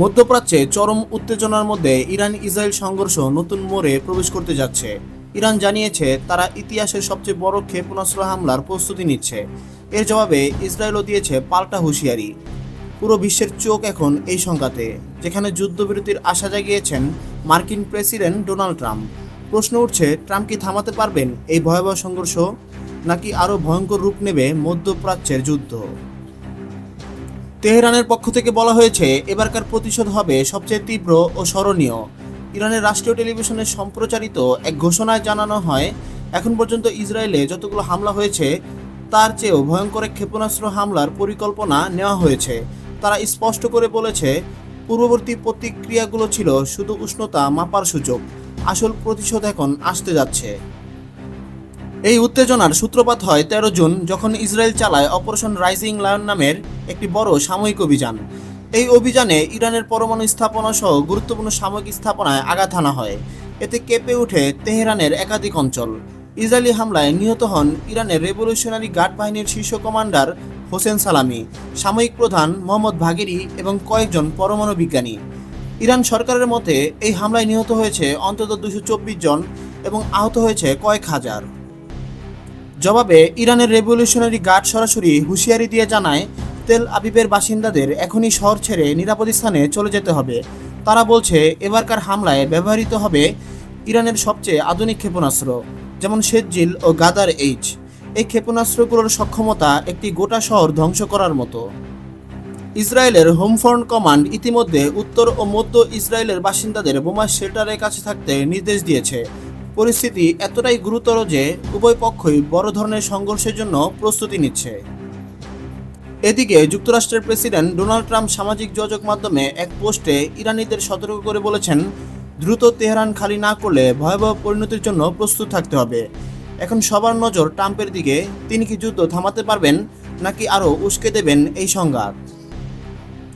মধ্যপ্রাচ্যে চরম উত্তেজনার মধ্যে ইরান ইসরায়েল সংঘর্ষ নতুন মোড়ে প্রবেশ করতে যাচ্ছে। ইরান জানিয়েছে, তারা ইতিহাসের সবচেয়ে বড় ক্ষেপণাস্ত্র হামলার প্রস্তুতি নিচ্ছে। এর জবাবে ইসরায়েলও দিয়েছে পাল্টা হুঁশিয়ারি। পুরো বিশ্বের চোখ এখন এই সংঘাতে, যেখানে যুদ্ধবিরতির আশা জাগিয়েছেন মার্কিন প্রেসিডেন্ট ডোনাল্ড ট্রাম্প। প্রশ্ন উঠছে, ট্রাম্প কি থামাতে পারবেন এই ভয়াবহ সংঘর্ষ? নাকি আরও ভয়ঙ্কর রূপ নেবে মধ্যপ্রাচ্যের যুদ্ধ? তেহরানের পক্ষ থেকে বলা হয়েছে, এবারকার প্রতিশোধ হবে সবচেয়ে তীব্র ও স্মরণীয়। ইরানের রাষ্ট্রীয় টেলিভিশনে সম্প্রচারিত এক ঘোষণায় জানানো হয়, এখন পর্যন্ত ইসরায়েলে যতগুলো হামলা হয়েছে, তার চেয়েও ভয়ঙ্কর ক্ষেপণাস্ত্র হামলার পরিকল্পনা নেওয়া হয়েছে। তারা স্পষ্ট করে বলেছে, পূর্ববর্তী প্রতিক্রিয়াগুলো ছিল শুধু উষ্ণতা মাপার সূচক আসল প্রতিশোধ এখন আসতে যাচ্ছে। এই উত্তেজনার সূত্রপাত হয় তেরো জুন যখন ইসরায়েল চালায় অপারেশন রাইজিং লায়ন নামের একটি বড় সাময়িক অভিযান। এই অভিযানে ইরানের পরমাণু স্থাপনা সহ গুরুত্বপূর্ণ সাময়িক স্থাপনায় আঘাত হানা হয়। এতে কেঁপে ওঠে তেহরানের একাধিক অঞ্চল। ইসরায়েলি হামলায় নিহত হন ইরানের রেভলিউশনারি গার্ড বাহিনীর শীর্ষ কমান্ডার হোসেন সালামি, সাময়িক প্রধান মোহাম্মদ ভাগেরি এবং কয়েকজন পরমাণু বিজ্ঞানী। ইরান সরকারের মতে, এই হামলায় নিহত হয়েছে অন্তত দুশো জন এবং আহত হয়েছে কয়েক হাজার। জবাবে ইরানের রেভলিউশনারি গার্ড সরাসরি হুঁশিয়ারি দিয়ে জানায়, তেল আবিবের বাসিন্দাদের এখনই শহর ছেড়ে নিরাপদ স্থানে চলে যেতে হবে। তারা বলছে, এবারকার হামলায় ব্যবহৃত হবে ইরানের সবচেয়ে আধুনিক ক্ষেপণাস্ত্র, যেমন শেতজিল ও গাদার এইচ। এই ক্ষেপণাস্ত্রগুলোর সক্ষমতা একটি গোটা শহর ধ্বংস করার মতো। ইসরায়েলের হোম ফ্রন্ট কমান্ড ইতিমধ্যে উত্তর ও মধ্য ইসরায়েলের বাসিন্দাদের বোমা শেল্টারের কাছে থাকতে নির্দেশ দিয়েছে। পরিস্থিতি এতটাই গুরুতর যে উভয় পক্ষই বড় ধরনের সংঘর্ষের জন্য প্রস্তুতি নিচ্ছে। এদিকে যুক্তরাষ্ট্রের প্রেসিডেন্ট ডোনাল্ড ট্রাম্প সামাজিক যোগাযোগ মাধ্যমে এক পোস্টে ইরানিদের সতর্ক করে বলেছেন, দ্রুত তেহরান খালি না করলে ভয়াবহ পরিণতির জন্য প্রস্তুত থাকতে হবে। এখন সবার নজর ট্রাম্পের দিকে। তিনি কি যুদ্ধ থামাতে পারবেন নাকি আরও উস্কে দেবেন এই সংঘাত?